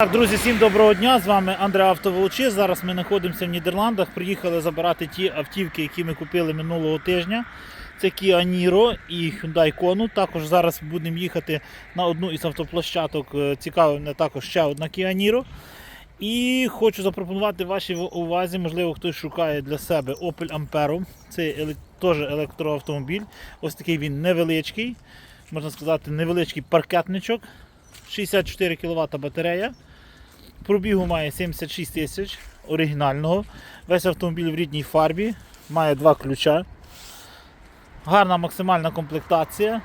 Так, друзі, всім доброго дня. З вами Андре Автоволочи. Зараз ми знаходимося в Нідерландах. Приїхали забирати ті автівки, які ми купили минулого тижня. Це Kia Niro і Hyundai Kona. Також зараз будемо їхати на одну із автоплощадок. Е, Цікава мене також ще одна Kia Niro. І хочу запропонувати вашій увазі, можливо, хтось шукає для себе Opel Ampero. Це теж електроавтомобіль. Ось такий він невеличкий, можна сказати, невеличкий паркетничок. 64 кВт батарея. Пробігу має 76 тисяч оригінального. Весь автомобіль в рідній фарбі, має два ключа. Гарна максимальна комплектація.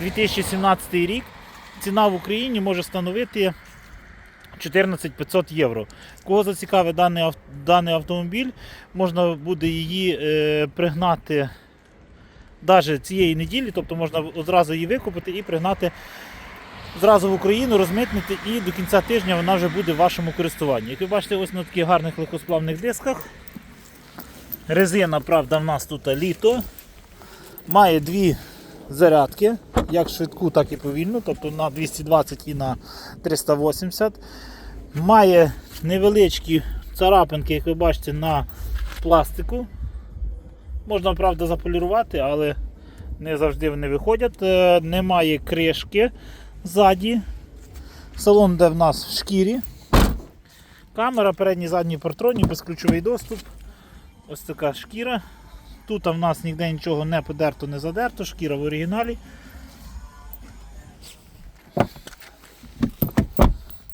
2017 рік. Ціна в Україні може становити 14 500 євро. Кого зацікавить даний, даний автомобіль, можна буде її е, пригнати навіть цієї неділі, тобто можна одразу її викупити і пригнати зразу в Україну розмитнити і до кінця тижня вона вже буде в вашому користуванні. Як ви бачите, ось на таких гарних легкосплавних дисках. Резина, правда, в нас тут літо. Має дві зарядки, як швидку, так і повільну, тобто на 220 і на 380. Має невеличкі царапинки, як ви бачите, на пластику. Можна, правда, заполірувати, але не завжди вони виходять. Е, Немає кришки ззаді. Салон де в нас в шкірі. Камера, передній задній партроні, безключовий доступ. Ось така шкіра. Тут в нас ніде нічого не подерто, не задерто, шкіра в оригіналі.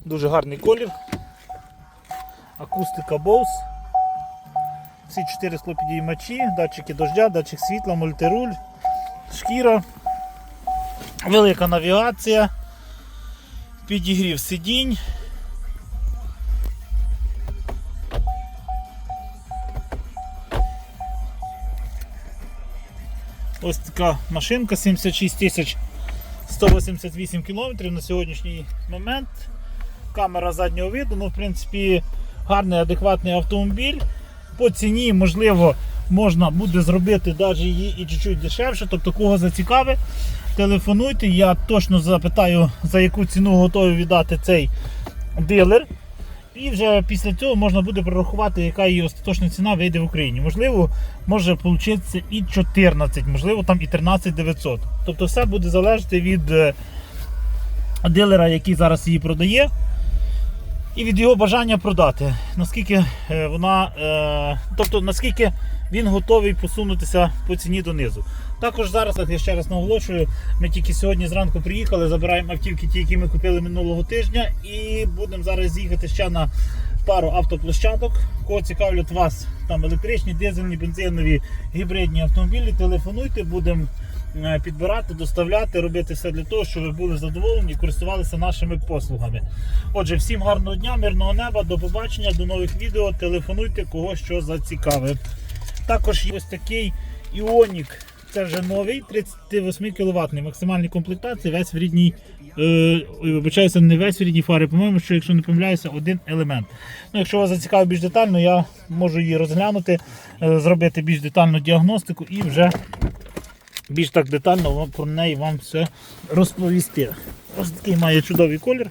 Дуже гарний колір. Акустика Bose. Всі чотири склопідіймачі, датчики дождя, датчик світла, мультируль, шкіра. Велика навігація, підігрів сидінь. Ось така машинка 76 тисяч 188 кілометрів на сьогоднішній момент. Камера заднього виду, ну, в принципі, гарний, адекватний автомобіль. По ціні, можливо, можна буде зробити навіть її і чуть-чуть дешевше. Тобто, кого зацікавить, телефонуйте. Я точно запитаю, за яку ціну готовий віддати цей дилер. І вже після цього можна буде прорахувати, яка її остаточна ціна вийде в Україні. Можливо, може получитися і 14, можливо, там і 13 900. Тобто все буде залежати від е, дилера, який зараз її продає, і від його бажання продати. Наскільки е, вона, е, тобто наскільки він готовий посунутися по ціні донизу. Також зараз, як я ще раз наголошую, ми тільки сьогодні зранку приїхали, забираємо автівки, ті, які ми купили минулого тижня, і будемо зараз їхати ще на пару автоплощадок. Кого цікавлять вас там електричні, дизельні, бензинові, гібридні автомобілі, телефонуйте, будемо підбирати, доставляти, робити все для того, щоб ви були задоволені і користувалися нашими послугами. Отже, всім гарного дня, мирного неба, до побачення, до нових відео. Телефонуйте, кого що зацікавить. Також є ось такий Іонік. Це вже новий 38 кВт максимальній комплектації, весь в рідній, е, вибачаюся, не весь в рідній фарі, по-моєму, що якщо не помиляюся, один елемент. Ну, якщо вас зацікавить більш детально, я можу її розглянути, е, зробити більш детальну діагностику і вже більш так детально про неї вам все розповісти. Ось такий має чудовий колір.